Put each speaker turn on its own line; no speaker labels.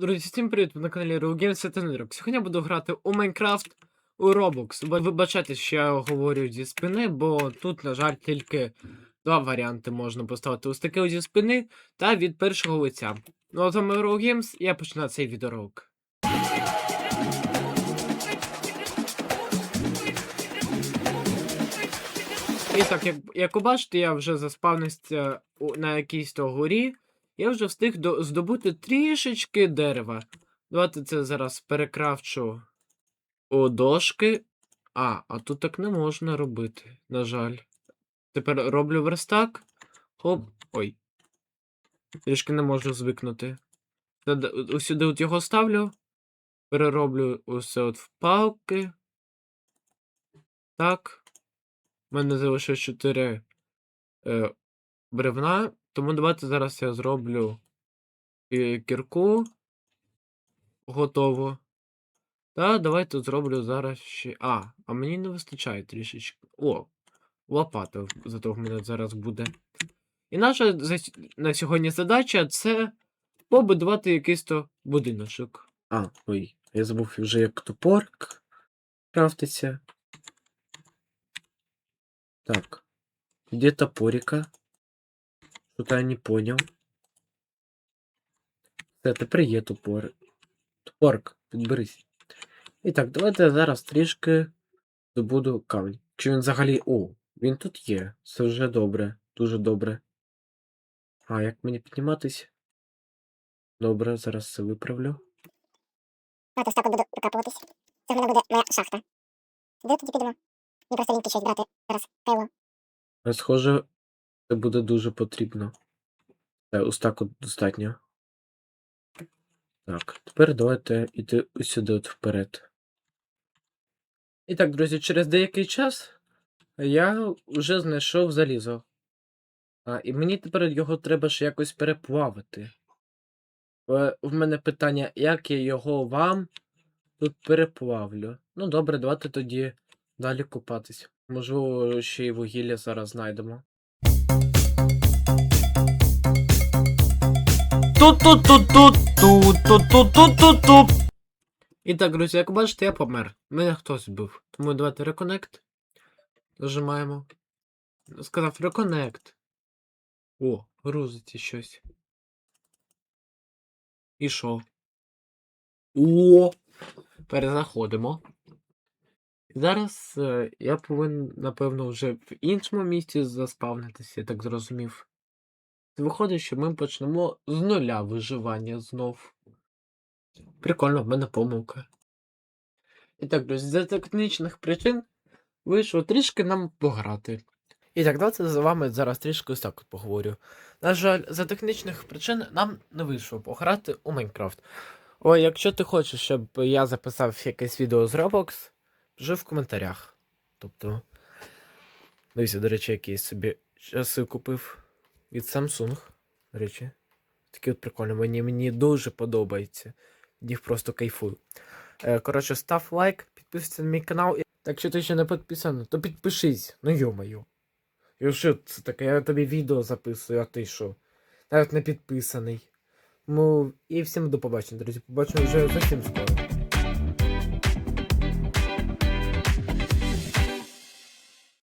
Друзі, всім привіт! На каналі RealGames Тенерок. Сьогодні я буду грати у Майнкрафт у Roblox. Ви вибачайте, що я говорю зі спини, бо тут, на жаль, тільки два варіанти можна поставити ось таке зі спини та від першого лиця. Ну а з вами RealGames, я починаю цей відеоролик. І так, як, як ви бачите, я вже заспавнився на якійсь то горі. Я вже встиг до, здобути трішечки дерева. Давайте це зараз перекрафчу у дошки. А, а тут так не можна робити, на жаль. Тепер роблю верстак. Хоп. Ой. Трішки не можу звикнути. Усюди от його ставлю. Перероблю усе от в палки. Так. У мене залишилось 4 е, бревна. Тому давайте зараз я зроблю е, кірку. Готово. Та давайте зроблю зараз ще. А, а мені не вистачає трішечки. О, лопата зато в мене зараз буде. І наша на сьогодні задача це побудувати якийсь то будиночок.
А, ой, я забув вже як топорк крафтиться. Так. Где топорика? Что-то я не понял. Все, тепер є топор. Топорк, підберись. І так, давайте я зараз трішки добуду камінь. Чи він взагалі. О, він тут є. Це вже добре. Дуже добре. А, як мені підніматись? Добре, зараз це виправлю.
Ось так буду докапуватись. Це в мене буде моя шахта. Де тоді підемо? Мені просто лінки щось брати зараз. Кайло.
Але, Схоже, це буде дуже потрібно. Та, ось так достатньо. Так, тепер давайте йти сюди от вперед.
І так, друзі, через деякий час я вже знайшов залізо. А, і мені тепер його треба ж якось переплавити. Е, В мене питання, як я його вам тут переплавлю. Ну добре, давайте тоді далі купатись. Можливо, ще й вугілля зараз знайдемо. Тут-тут-тут-тут-тут-тут-тут-тут-тут. І так, друзі, як бачите, я помер. Мене хтось вбив. Тому давайте реконект. Нажимаємо. Сказав реконект. О, грузиться щось. І що? О! Перезаходимо. Зараз е, я повинен, напевно, вже в іншому місці заспавнитися, я так зрозумів. Виходить, що ми почнемо з нуля виживання знов. Прикольно, в мене помилка. І так, друзі, за технічних причин вийшло трішки нам пограти. І так, давайте з вами зараз трішки ось так поговорю. На жаль, за технічних причин нам не вийшло пограти у Майнкрафт. Ой, якщо ти хочеш, щоб я записав якесь відео з Roblox, пиши в коментарях. Тобто. Дивіться, до речі, який собі часи купив від Samsung. Речі. Такі от прикольні. Мені, мені дуже подобається. Їх просто кайфую. Е, коротше, став лайк, підписуйся на мій канал. Так якщо ти ще не підписаний, то підпишись. Ну йо-моє. І що це таке? Я тобі відео записую, а ти що? Навіть не підписаний. Ну, і всім до побачення, друзі. Побачимо вже зовсім скоро.